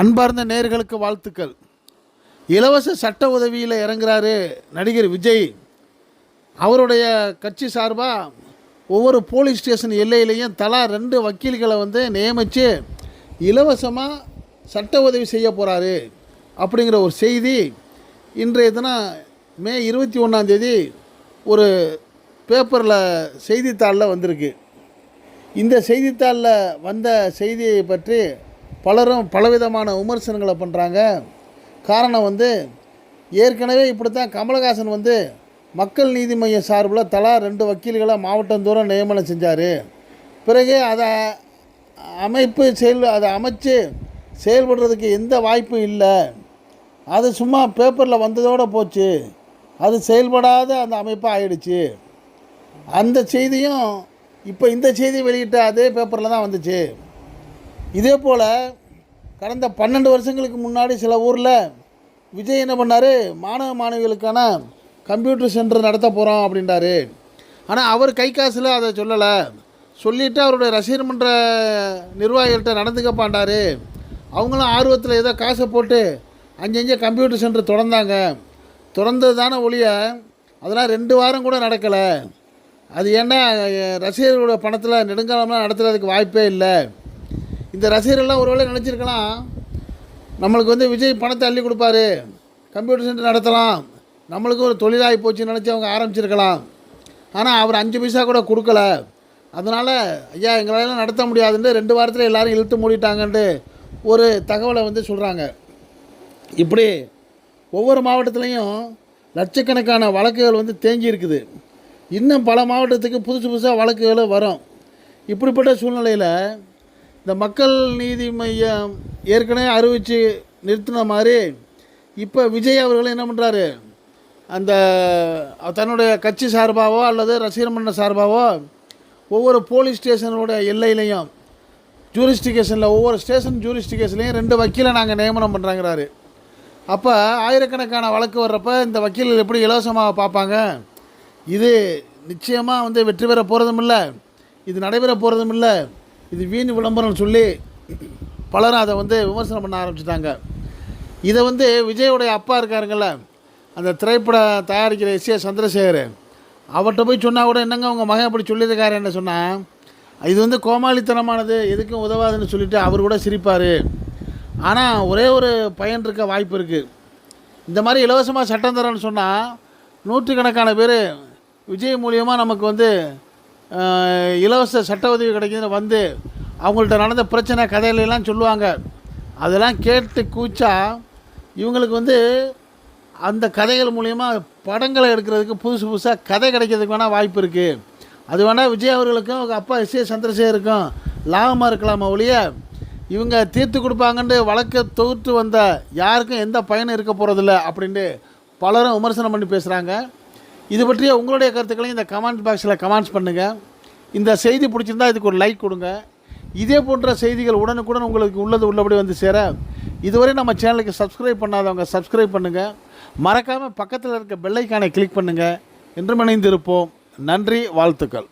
அன்பார்ந்த நேர்களுக்கு வாழ்த்துக்கள். இலவச சட்ட உதவியில் இறங்குறாரு நடிகர் விஜய். அவருடைய கட்சி சார்பாக ஒவ்வொரு போலீஸ் ஸ்டேஷன் எல்லையிலையும் தலா ரெண்டு வக்கீல்களை வந்து நியமித்து இலவசமாக சட்ட உதவி செய்ய போகிறாரு அப்படிங்கிற ஒரு செய்தி இன்றைய தினம் மே இருபத்தி ஒன்றாந்தேதி ஒரு பேப்பரில் செய்தித்தாளில் வந்திருக்கு. இந்த செய்தித்தாளில் வந்த செய்தியை பற்றி பலரும் பலவிதமான விமர்சனங்களை பண்ணுறாங்க காரணம் வந்து ஏற்கனவே இப்படி தான் கமலஹாசன் வந்து மக்கள் நீதி மையம் சார்பில் தலா ரெண்டு வக்கீல்களை மாவட்டந்தோறும் நியமனம் செஞ்சார். பிறகு அதை அமைப்பு செயல் அதை அமைச்சு செயல்படுறதுக்கு எந்த வாய்ப்பும் இல்லை. அது சும்மா பேப்பரில் வந்ததோடு போச்சு. அது செயல்படாத அந்த அமைப்பாக ஆயிடுச்சு. அந்த செய்தியும் இப்போ இந்த செய்தி வெளியிட்ட அதே பேப்பரில் தான் வந்துச்சு. இதே போல் கடந்த பன்னெண்டு வருஷங்களுக்கு முன்னாடி சில ஊரில் விஜய் என்ன பண்ணார்? மாணவ மாணவிகளுக்கான கம்ப்யூட்டர் சென்டர் நடத்த போகிறோம் அப்படின்றாரு. ஆனால் அவர் கை காசில் அதை சொல்லலை. சொல்லிவிட்டு அவருடைய ரசிகர் மன்ற நிர்வாகிகள்கிட்ட நடந்துக்கப்பாண்டார் அவங்களும் ஆர்வத்தில் ஏதோ காசை போட்டு அஞ்சஞ்சு கம்ப்யூட்டர் சென்டர் திறந்தாங்க. திறந்தது தானே ஒழிய அதெல்லாம் ரெண்டு வாரம் கூட நடக்கலை. அது ஏன்னா ரசிகர்களோட பணத்தில் நெடுங்காலமாக நடத்துகிறதுக்கு வாய்ப்பே இல்லை. இந்த ரசிகர்கள்லாம் ஒருவேளை நினச்சிருக்கலாம். நம்மளுக்கு வந்து விஜய் பணத்தை அள்ளி கொடுப்பாரு. கம்ப்யூட்டர் சென்டர் நடத்தலாம். நம்மளுக்கு ஒரு தொழிலாகி போச்சுன்னு நினச்சி அவங்க ஆரம்பிச்சிருக்கலாம். ஆனால் அவர் அஞ்சு பைசா கூட கொடுக்கல. அதனால் ஐயா எங்களால் நடத்த முடியாதுன்னு ரெண்டு வாரத்தில் எல்லோரும் இழுத்து மூடிட்டாங்கன்ட்டு ஒரு தகவலை வந்து சொல்கிறாங்க இப்படி ஒவ்வொரு மாவட்டத்துலேயும் லட்சக்கணக்கான வழக்குகள் வந்து தேங்கி இருக்குது. இன்னும் பல மாவட்டத்துக்கு புதுசு புதுசாக வழக்குகளும் வரும். இப்படிப்பட்ட சூழ்நிலையில் இந்த மக்கள் நீதி மையம் ஏற்கனவே அறிவித்து நிறுத்தின மாதிரி இப்போ விஜய் அவர்கள் என்ன பண்ணுறாரு அந்த தன்னுடைய கட்சி சார்பாகவோ அல்லது ரசிகர் மன்ற சார்பாவோ ஒவ்வொரு போலீஸ் ஸ்டேஷனோட எல்லையிலையும் ஜூரிஸ்டிகேஷனில் ஒவ்வொரு ஸ்டேஷன் ஜூரிஸ்டிகேஷன்லையும் ரெண்டு வக்கீலை நாங்கள் நியமனம் பண்ணுறாங்கிறாரு அப்போ ஆயிரக்கணக்கான வழக்கு வர்றப்ப இந்த வக்கீல்கள் எப்படி இலவசமாக பார்ப்பாங்க? இது நிச்சயமாக வந்து வெற்றி பெற போகிறதும் இல்லை இது நடைபெற போகிறதும் இல்லை இது வீண் விளம்பரம்னு சொல்லி பலரும் அதை வந்து விமர்சனம் பண்ண ஆரம்பிச்சிட்டாங்க. இதை வந்து விஜயோடைய அப்பா இருக்காருங்கள அந்த திரைப்படம் தயாரிக்கிற எஸ் ஏ சந்திரசேகர் அவர்கிட்ட போய் சொன்னால் கூட என்னங்க உங்கள் மகன் அப்படி சொல்லியிருக்காரு என்ன சொன்னால் இது வந்து கோமாளித்தனமானது எதுக்கும் உதவாதுன்னு சொல்லிட்டு அவர் கூட சிரிப்பார். ஆனால் ஒரே ஒரு பயன் இருக்க வாய்ப்பு இருக்குது இந்த மாதிரி இலவசமாக சட்டம் தரேன்னு சொன்னால் நூற்றுக்கணக்கான பேர் விஜய் மூலியமாக நமக்கு வந்து இலவச சட்ட உதவி கிடைக்குதுன்னு வந்து அவங்கள்ட்ட நடந்த பிரச்சனை கதையிலலாம் சொல்லுவாங்க. அதெல்லாம் கேட்டு கூச்சா இவங்களுக்கு வந்து அந்த கதைகள் மூலயமா படங்களை எடுக்கிறதுக்கு புதுசு புதுசாக கதை கிடைக்கிறதுக்கு வேணால் வாய்ப்பு இருக்குது அது வேணால் விஜய் அவர்களுக்கும் அவங்க அப்பா எஸ் ஏ சந்திரசேகருக்கும் லாபமாக இருக்கலாமா ஒழிய இவங்க தீர்த்து கொடுப்பாங்கன்ட்டு வழக்கை தொகுத்து வந்த யாருக்கும் எந்த பயனும் இருக்க போகிறதில்ல அப்படின்ட்டு பலரும் விமர்சனம் பண்ணி பேசுகிறாங்க இது பற்றிய உங்களுடைய கருத்துக்களையும் இந்த கமெண்ட் பாக்ஸில் கமெண்ட்ஸ் பண்ணுங்கள் இந்த செய்தி பிடிச்சிருந்தா இதுக்கு ஒரு லைக் கொடுங்க. இதே போன்ற செய்திகள் உடனுக்குடன் உங்களுக்கு உள்ளது உள்ளபடி வந்து சேர இதுவரை நம்ம சேனலுக்கு சப்ஸ்கிரைப் பண்ணாதவங்க சப்ஸ்கிரைப் பண்ணுங்கள் மறக்காமல் பக்கத்தில் இருக்க பெல்லைக்கானை கிளிக் பண்ணுங்கள் என்றும் இணைந்திருப்போம். நன்றி வாழ்த்துக்கள்.